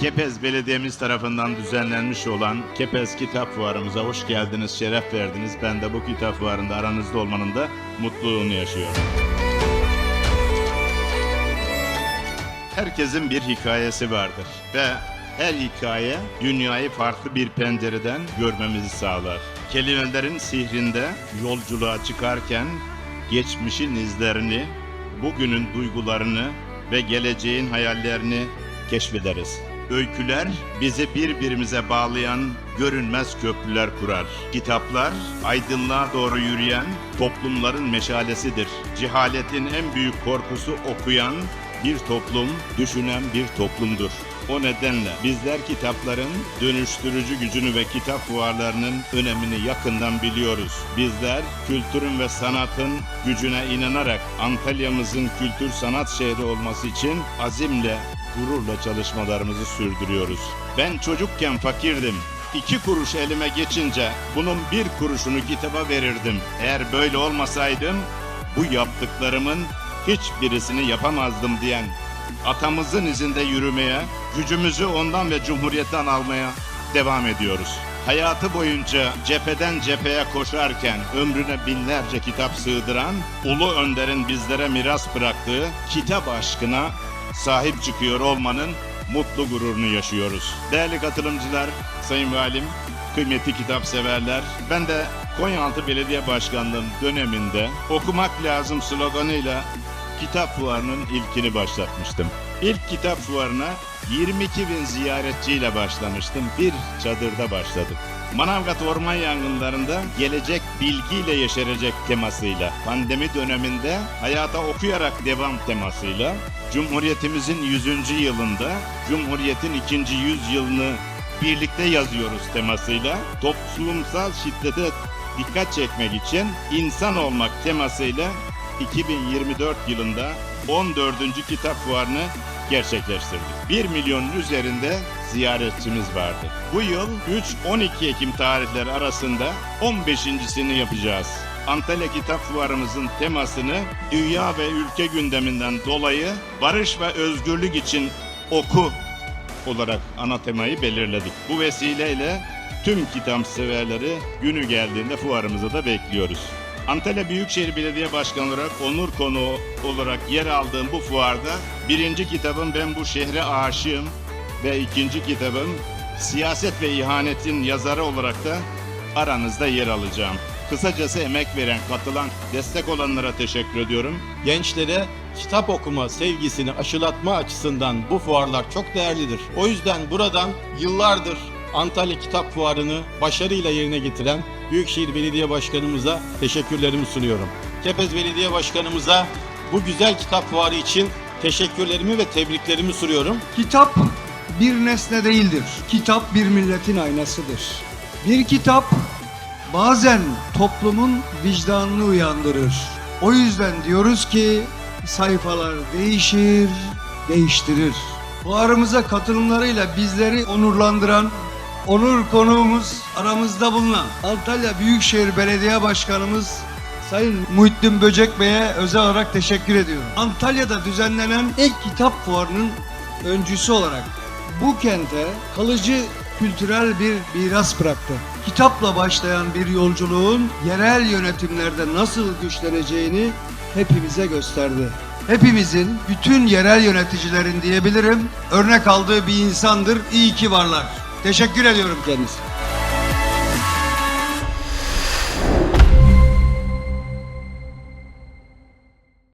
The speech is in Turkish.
Kepez Belediyemiz tarafından düzenlenmiş olan Kepez Kitap Fuarımıza hoş geldiniz, şeref verdiniz. Ben de bu kitap fuarında aranızda olmanın da mutluluğunu yaşıyorum. Herkesin bir hikayesi vardır ve her hikaye dünyayı farklı bir pencereden görmemizi sağlar. Kelimelerin sihrinde yolculuğa çıkarken geçmişin izlerini, bugünün duygularını ve geleceğin hayallerini keşfederiz. Öyküler bizi birbirimize bağlayan görünmez köprüler kurar. Kitaplar aydınlığa doğru yürüyen toplumların meşalesidir. Cehaletin en büyük korkusu okuyan bir toplum, düşünen bir toplumdur. O nedenle bizler kitapların dönüştürücü gücünü ve kitap fuarlarının önemini yakından biliyoruz. Bizler kültürün ve sanatın gücüne inanarak Antalya'mızın kültür sanat şehri olması için azimle, gururla çalışmalarımızı sürdürüyoruz. Ben çocukken fakirdim. İki kuruş elime geçince bunun bir kuruşunu kitaba verirdim. Eğer böyle olmasaydım bu yaptıklarımın hiçbirisini yapamazdım diyen atamızın izinde yürümeye, gücümüzü ondan ve cumhuriyetten almaya devam ediyoruz. Hayatı boyunca cepheden cepheye koşarken ömrüne binlerce kitap sığdıran Ulu Önder'in bizlere miras bıraktığı kitap aşkına sahip çıkıyor olmanın mutlu gururunu yaşıyoruz. Değerli katılımcılar, Sayın Valim, kıymetli kitap severler, ben de Konyaaltı Belediye Başkanlığım döneminde okumak lazım sloganıyla kitap fuarının ilkini başlatmıştım. İlk kitap fuarına 22 bin ziyaretçiyle başlamıştım. Bir çadırda başladık. Manavgat orman yangınlarında gelecek bilgiyle yeşerecek temasıyla, pandemi döneminde hayata okuyarak devam temasıyla, Cumhuriyetimizin 100. yılında, Cumhuriyetin 2. yüzyılını birlikte yazıyoruz temasıyla, toplumsal şiddete dikkat çekmek için insan olmak temasıyla 2024 yılında 14. kitap fuarını gerçekleştirdik. 1 milyonun üzerinde ziyaretçimiz vardı. Bu yıl 3-12 Ekim tarihleri arasında 15.sini yapacağız. Antalya Kitap Fuarımızın temasını dünya ve ülke gündeminden dolayı barış ve özgürlük için oku olarak ana temayı belirledik. Bu vesileyle tüm kitap severleri günü geldiğinde fuarımıza da bekliyoruz. Antalya Büyükşehir Belediye Başkanı olarak onur konuğu olarak yer aldığım bu fuarda birinci kitabım Ben Bu Şehre Aşığım ve ikinci kitabım Siyaset ve İhanetin yazarı olarak da aranızda yer alacağım. Kısacası emek veren, katılan, destek olanlara teşekkür ediyorum. gençlere kitap okuma sevgisini aşılatma açısından bu fuarlar çok değerlidir. O yüzden buradan yıllardır Antalya Kitap Fuarı'nı başarıyla yerine getiren Büyükşehir Belediye Başkanımıza teşekkürlerimi sunuyorum. Kepez Belediye Başkanımıza bu güzel kitap fuarı için teşekkürlerimi ve tebriklerimi sunuyorum. Kitap bir nesne değildir. Kitap bir milletin aynasıdır. Bir kitap bazen toplumun vicdanını uyandırır. O yüzden diyoruz ki sayfalar değişir, değiştirir. Fuarımıza katılımlarıyla bizleri onurlandıran onur konuğumuz aramızda bulunan Antalya Büyükşehir Belediye Başkanımız Sayın Muhittin Böcek Bey'e özel olarak teşekkür ediyorum. Antalya'da düzenlenen ilk kitap fuarının öncüsü olarak bu kente kalıcı kültürel bir miras bıraktı. Kitapla başlayan bir yolculuğun yerel yönetimlerde nasıl güçleneceğini hepimize gösterdi. Hepimizin, bütün yerel yöneticilerin diyebilirim, örnek aldığı bir insandır. İyi ki varlar. Teşekkür ediyorum kendisine.